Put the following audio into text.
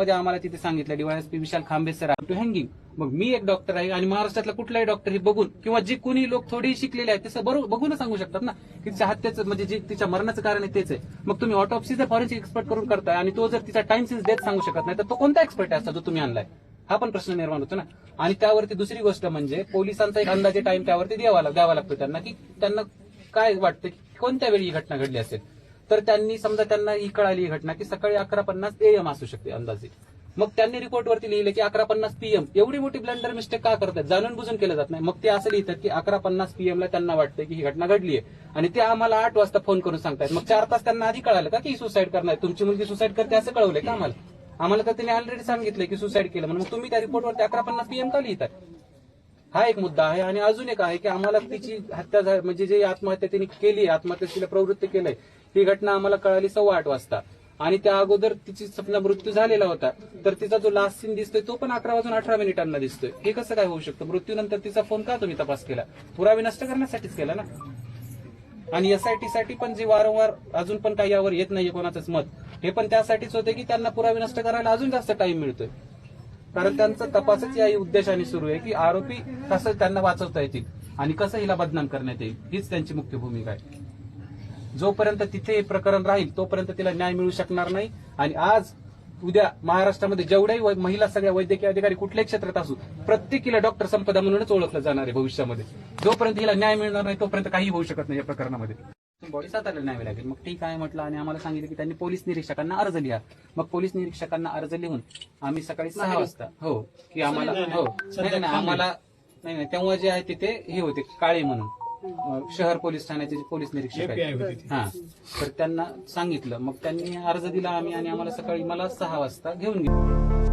त्यामध्ये आम्हाला तिथे सांगितलं डीवायएसपी विशाल खांबे सर टू हँगिंग मग मी एक डॉक्टर आहे आणि महाराष्ट्रातला कुठलाही डॉक्टर हे बघून किंवा जे कोणी लोक थोडी शिकलेले आहेत तसं बरोबर बघून सांगू शकतात ना की तिच्या हत्येचं म्हणजे जे तिच्या मरणाचं कारण आहे तेच आहे. मग तुम्ही ऑटोप्सी जर फॉरेन्सिक एक्सपर्ट करून करताय आणि तो जर तिचा टाइम सिन्स डेथ सांगू शकत नाही तर तो कोणता एक्सपर्ट आहे असा जो तुम्ही आणलाय? हा पण प्रश्न निर्माण होतो ना. आणि त्यावरती दुसरी गोष्ट म्हणजे पोलिसांचा एक अंदाजे टाइम त्यावरती द्यावा द्यावा लागतो त्यांना की त्यांना काय वाटतं की कोणत्या वेळी ही घटना घडली असेल? तर त्यांनी समजा त्यांना ही कळाली घटना की सकाळी अकरा पन्नास एएम असू शकते अंदाजे. मग त्यांनी रिपोर्टवरती लिहिलं की अकरा पन्नास पीएम एवढी मोठी ब्लंडर मिस्टेक का करतात जाणून बुजून केलं जात नाही. मग ते असं लिहितात की अकरा पन्नास पीएम ला त्यांना वाटतं की ही घटना घडली आहे. आणि ते आम्हाला आठ वाजता फोन करून सांगतायत. मग चार तास त्यांना आधी कळालं का की सुसाईड करणार आहे? तुमची मुलगी सुसाईड करते असं कळवलंय का आम्हाला? आम्हाला तर त्यांनी ऑलरेडी सांगितलंय की सुसाईड केलं म्हणून. मग तुम्ही त्या रिपोर्टवरती अकरा पन्नास पीएम का लिहितात हा एक मुद्दा आहे आणि अजून एक आहे की आम्हाला तिची हत्या म्हणजे जे आत्महत्या तिने केली आत्महत्या तिला प्रवृत्त केलंय ही घटना आम्हाला कळाली सव्वा आठ वाजता. आणि त्या अगोदर तिची समजा मृत्यू झालेला होता. तर तिचा जो लास्ट सीन दिसतोय तो पण अकरा वाजून अठरा मिनिटांना दिसतोय. हे कसं काय होऊ शकतं? मृत्यूनंतर तिचा फोन का तुम्ही तपास केला? पुरावे नष्ट करण्यासाठीच केला ना? आणि एसआयटी साठी पण जे वारंवार अजून पण काही यावर येत नाहीये कोणाचंच मत हे पण त्यासाठीच होते की त्यांना पुरावे नष्ट करायला अजून जास्त टाइम मिळतोय. कारण त्यांचा तपासच या उद्देशाने सुरू आहे की आरोपी कसं त्यांना वाचवता येतील आणि कसं हिला बदनाम करण्यात येईल हीच त्यांची मुख्य भूमिका आहे. जोपर्यंत तिथे हे प्रकरण राहील तोपर्यंत तिला न्याय मिळू शकणार नाही. आणि आज उद्या महाराष्ट्रामध्ये जेवढ्याही महिला सगळ्या वैद्यकीय अधिकारी कुठल्याही क्षेत्रात असू प्रत्येकीला डॉक्टर संपदा म्हणूनच ओळखलं जाणार आहे भविष्यामध्ये. जोपर्यंत हिला न्याय मिळणार नाही तोपर्यंत काही होऊ शकत नाही या प्रकरणामध्ये. बॉडी सातारला न्यावी लागेल. मग ठीक आहे म्हटलं आणि आम्हाला सांगितलं की त्यांनी पोलीस निरीक्षकांना अर्ज लिहा. मग पोलीस निरीक्षकांना अर्ज लिहून आम्ही सकाळी सहा वाजता हो की आम्हाला हो. नाही. नाही आम्हाला नाही नाही. तेव्हा जे आहे तिथे हे होते काळे म्हणून. शहर पोलीस ठाण्याचे जे पोलीस निरीक्षक आहेत. हा. तर त्यांना सांगितलं. मग त्यांनी अर्ज दिला आम्ही आणि आम्हाला सकाळी मला सहा वाजता घेऊन गेले.